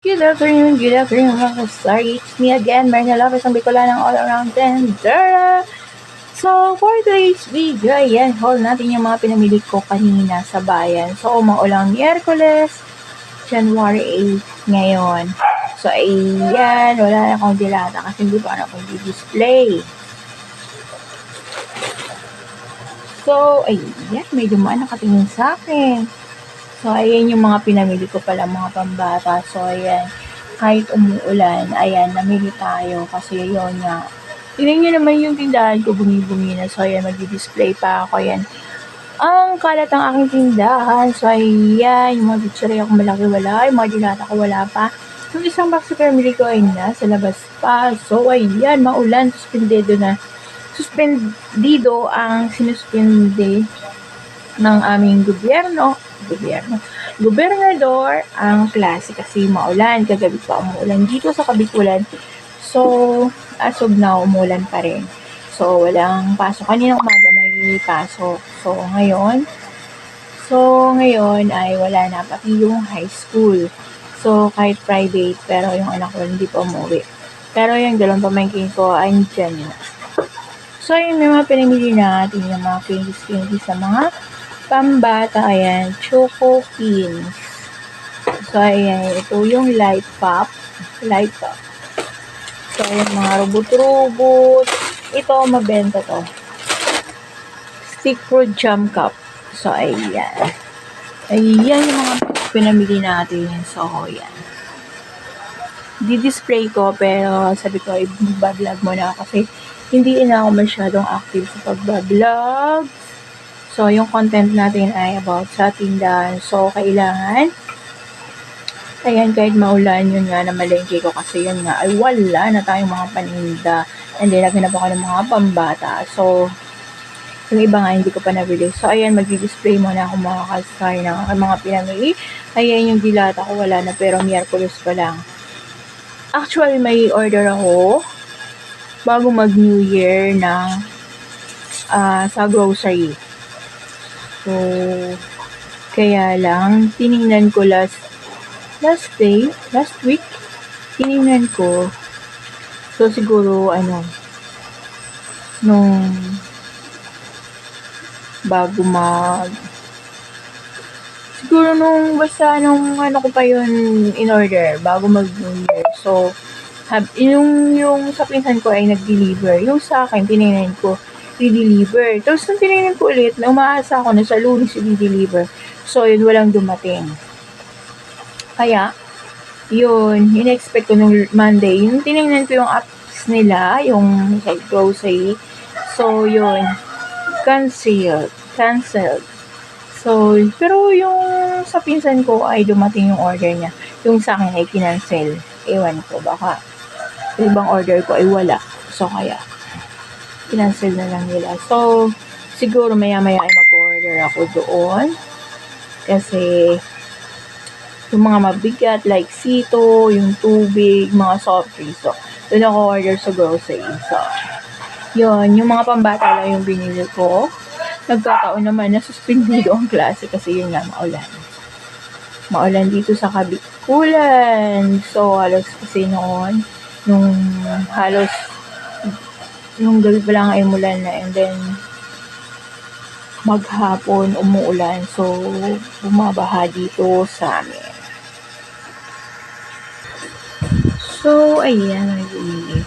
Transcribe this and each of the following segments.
Good afternoon, good afternoon mga ka-star. It's me again, Marina Lopez, ang Bicolanang all-around tender. So, for today's video, ayan, haul natin yung mga pinamili ko kanina sa bayan. So, umaulang Miyerkules, January 8 ngayon. So, ayan, wala na akong dilata kasi hindi pa ako di-display. So, ayan, may dumaan nakatingin sa akin. So, ayan yung mga pinamili ko pala, mga pambata. So, ayan, kahit umuulan, ayan, namili tayo kasi yun nga. Tingnan nyo naman yung tindahan ko, bungi-bungi na. So, ayan, mag-display pa ako, ayan. Ang kalat ang aking tindahan. So, ayan, yung mga picture ko malaki wala, yung mga dilata ko wala pa. Yung isang box sa family ko ay nasa labas pa. So, ayan, maulan, suspendido na. Suspendido ang sinuspende ng aming gobyerno, gobyerno, gobernador ang klase kasi maulan. Kagabi pa umuulan dito sa Kabikulan. So, as of now, umulan pa rin. So, walang pasok. Kanina umaga may pasok. So, ngayon, so, ngayon ay wala na pati yung high school. So, kahit private, pero yung anak ko hindi pa umuwi. Pero yung dalawang pamangkin ko, ay dyan na. So, yun, may mga pinamili natin yung mga candies-candies sa mga pambata. Ayan, Choco Pins. So, ayan, ito yung light pop. Light pop. So, ayan, mga robot-robot. Ito, mabenta to. Stick fruit jam cup. So, ayan. Ayan yung mga pinamili natin. So, ayan. Di-display ko, pero sabi ko, i-vlog mo na kasi hindi na ako masyadong active sa pag-vlog. So, yung content natin ay about sa tindahan. So, kailangan, ayan, kahit maulan, yun nga, na malengke ko kasi yun nga, ay wala na tayong mga paninda. And then, naghanap ako ng mga pambata. So, yung iba nga, hindi ko pa nabili. So, ayan, mag-display muna ako mga kasay ng mga pinamili. Ayan, yung dilata ko, wala na, pero Miyerkules pa lang. Actually, may order ako bago mag-New Year na uh, sa grocery. So, kaya lang, tiningnan ko last, last day, last week, tiningnan ko. So, siguro, ano, nung bago mag, siguro nung basta nung ano ko pa yun in order, bago mag Year. So, hab, yung, yung sa pinsan ko ay nag-deliver. Yung sa akin, tiningnan ko, i-deliver. Tapos, nung tinignan ko ulit, na umaasa ako na sa lunes i-deliver. So, yun, walang dumating. Kaya, yun, in-expect ko nung Monday. Yung tinignan ko yung apps nila, yung sa grocery. So, yun, canceled. Canceled. So, pero yung sa pinsan ko ay dumating yung order niya. Yung sa akin ay kinancel. Ewan ko, baka ibang order ko ay wala. So, kaya, kinancel na lang nila. So, siguro maya-maya ay mag-order ako doon. Kasi, yung mga mabigat like sito, yung tubig, mga soft drinks. So, doon ako order sa grocery. So, yun, yung mga pambata lang yung binili ko. Nagkataon naman na suspendido ang klase kasi yun nga, maulan. Maulan dito sa Kabikulan. So, halos kasi noon, nung halos nung gabi pa lang ay mulan na and then maghapon umuulan. So bumabaha dito sa amin. So ayan bumili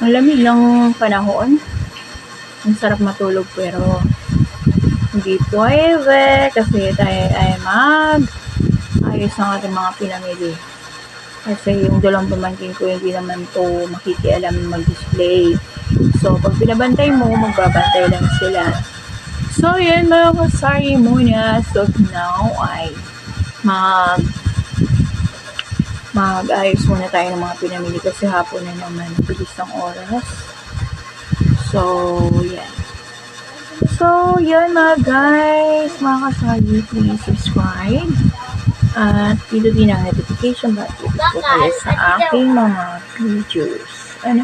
ang lamig panahon. Ang sarap matulog pero hindi pwede kasi tayo ay mag ayos ng ating mga pinamili kasi yung dalawang pamangkin ko hindi naman to makikialam mag-display So, pag pinabantay mo, magbabantay lang sila. So, yan mga kasari muna. So, now ay mag mag-ayos muna tayo ng mga pinamili kasi hapon na naman bilis ng oras. So, yan. So, yan mga guys. Mga kasari, please subscribe. At pindutin ang notification button po kayo sa aking mga videos. Ano?